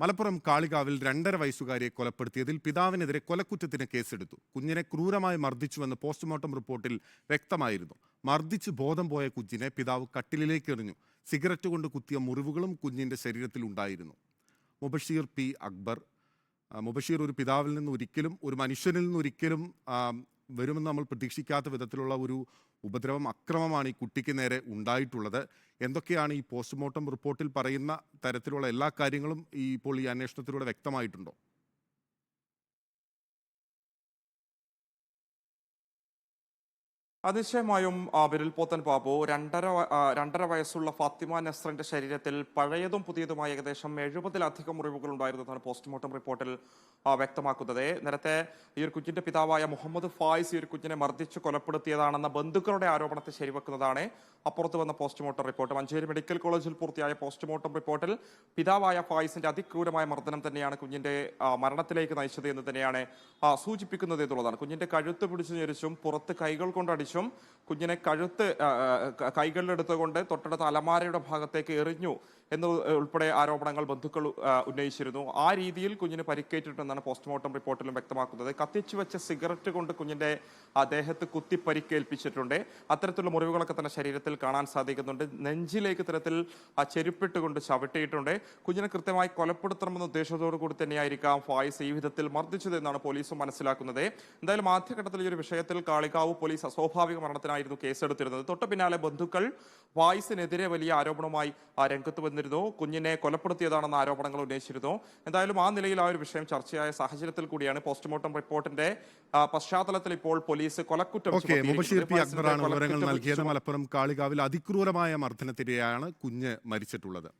മലപ്പുറം കാളികാവിൽ രണ്ടര വയസ്സുകാരിയെ കൊലപ്പെടുത്തിയതിൽ പിതാവിനെതിരെ കൊലക്കുറ്റത്തിന് കേസെടുത്തു. കുഞ്ഞിനെ ക്രൂരമായി മർദ്ദിച്ചുവെന്ന് പോസ്റ്റ്മോർട്ടം റിപ്പോർട്ടിൽ വ്യക്തമായിരുന്നു. മർദ്ദിച്ച് ബോധം പോയ കുഞ്ഞിനെ പിതാവ് കട്ടിലിലേക്ക് എറിഞ്ഞു. സിഗരറ്റ് കൊണ്ട് കുത്തിയ മുറിവുകളും കുഞ്ഞിന്റെ ശരീരത്തിൽ ഉണ്ടായിരുന്നു. മുബഷീർ പി. അക്ബർ മുബഷീർ ഒരു പിതാവിൽ നിന്ന് ഒരിക്കലും ഒരു മനുഷ്യനിൽ നിന്ന് ഒരിക്കലും വരുമെന്ന് നമ്മൾ പ്രതീക്ഷിക്കാത്ത വിധത്തിലുള്ള ഒരു ഉപദ്രവം അക്രമമാണ് ഈ കുട്ടിക്ക് നേരെ ഉണ്ടായിട്ടുള്ളത്. എന്തൊക്കെയാണ് ഈ പോസ്റ്റ്മോർട്ടം റിപ്പോർട്ടിൽ പറയുന്ന തരത്തിലുള്ള എല്ലാ കാര്യങ്ങളും ഇപ്പോൾ ഈ അന്വേഷണത്തിലൂടെ വ്യക്തമായിട്ടുണ്ടോ? അതിശയമായും ആ, ബിരിൽ പോത്തൻ ബാബു രണ്ടര രണ്ടര വയസ്സുള്ള ഫാത്തിമ നസ്രന്റെ ശരീരത്തിൽ പഴയതും പുതിയതുമായ ഏകദേശം എഴുപതിലധികം മുറിവുകൾ ഉണ്ടായിരുന്നതാണ് പോസ്റ്റ്മോർട്ടം റിപ്പോർട്ടിൽ വ്യക്തമാക്കുന്നത്. നേരത്തെ ഈ ഒരു കുഞ്ഞിന്റെ പിതാവായ മുഹമ്മദ് ഫായിസ് ഈ ഒരു കുഞ്ഞിനെ മർദ്ദിച്ച് കൊലപ്പെടുത്തിയതാണെന്ന ബന്ധുക്കളുടെ ആരോപണത്തെ ശരിവെക്കുന്നതാണ് അപ്പുറത്ത് വന്ന പോസ്റ്റ്മോർട്ടം റിപ്പോർട്ട്. മഞ്ചേരി മെഡിക്കൽ കോളേജിൽ പൂർത്തിയായ പോസ്റ്റ്മോർട്ടം റിപ്പോർട്ടിൽ പിതാവായ ഫായിസിന്റെ അതിക്രൂരമായ മർദ്ദനം തന്നെയാണ് കുഞ്ഞിന്റെ മരണത്തിലേക്ക് നയിച്ചത് എന്ന് തന്നെയാണ് സൂചിപ്പിക്കുന്നത് എന്നുള്ളതാണ്. കുഞ്ഞിന്റെ കഴുത്ത് പിടിച്ചു ഞെരിച്ചും പുറത്ത് കൈകൾ കൊണ്ട് അടിച്ചും കുഞ്ഞിനെ കഴുത്ത് കൈകളിലെടുത്തുകൊണ്ട് തൊട്ടടുത്ത അലമാരയുടെ ഭാഗത്തേക്ക് എറിഞ്ഞു എന്ന് ഉൾപ്പെടെ ആരോപണങ്ങൾ ബന്ധുക്കൾ ഉന്നയിച്ചിരുന്നു. ആ രീതിയിൽ കുഞ്ഞിന് പരിക്കേറ്റിട്ടുണ്ടെന്നാണ് പോസ്റ്റ്മോർട്ടം റിപ്പോർട്ടിലും വ്യക്തമാക്കുന്നത്. കത്തിച്ചു വെച്ച സിഗരറ്റ് കൊണ്ട് കുഞ്ഞിന്റെ ദേഹത്ത് കുത്തി പരിക്കേൽപ്പിച്ചിട്ടുണ്ട്. അത്തരത്തിലുള്ള മുറിവുകളൊക്കെ തന്നെ ശരീരത്തിൽ കാണാൻ സാധിക്കുന്നുണ്ട്. നെഞ്ചിലേക്ക് ആ ചെരുപ്പിട്ട് കൊണ്ട് ചവിട്ടിയിട്ടുണ്ട്. കുഞ്ഞിനെ കൃത്യമായി കൊലപ്പെടുത്തണമെന്ന ഉദ്ദേശത്തോടു കൂടി തന്നെയായിരിക്കാം ഫായിസ് ഈ വിധത്തിൽ മർദ്ദിച്ചത് എന്നാണ് പോലീസും മനസ്സിലാക്കുന്നത്. എന്തായാലും ആദ്യഘട്ടത്തിൽ ഈ ഒരു വിഷയത്തിൽ കാളികാവ് പോലീസ് അസ്വാഭാവിക മരണത്തിനായിരുന്നു കേസെടുത്തിരുന്നത്. തൊട്ടു പിന്നാലെ ബന്ധുക്കൾ വായിസിനെതിരെ വലിയ ആരോപണവുമായി ആ രംഗത്ത് വന്നിരുന്നു. കുഞ്ഞിനെ കൊലപ്പെടുത്തിയതാണെന്ന ആരോപണങ്ങൾ ഉന്നയിച്ചിരുന്നു. എന്തായാലും ആ നിലയിൽ ആ ഒരു വിഷയം ചർച്ചയായ സാഹചര്യത്തിൽ കൂടിയാണ് പോസ്റ്റ്മോർട്ടം റിപ്പോർട്ടിന്റെ പശ്ചാത്തലത്തിൽ ഇപ്പോൾ പോലീസ് കൊലക്കുറ്റം. വിവരങ്ങൾ നൽകിയത്. മലപ്പുറം കാളികാവിൽ അതിക്രൂരമായ മർദ്ദനത്തിനെയാണ് കുഞ്ഞ് മരിച്ചിട്ടുള്ളത്.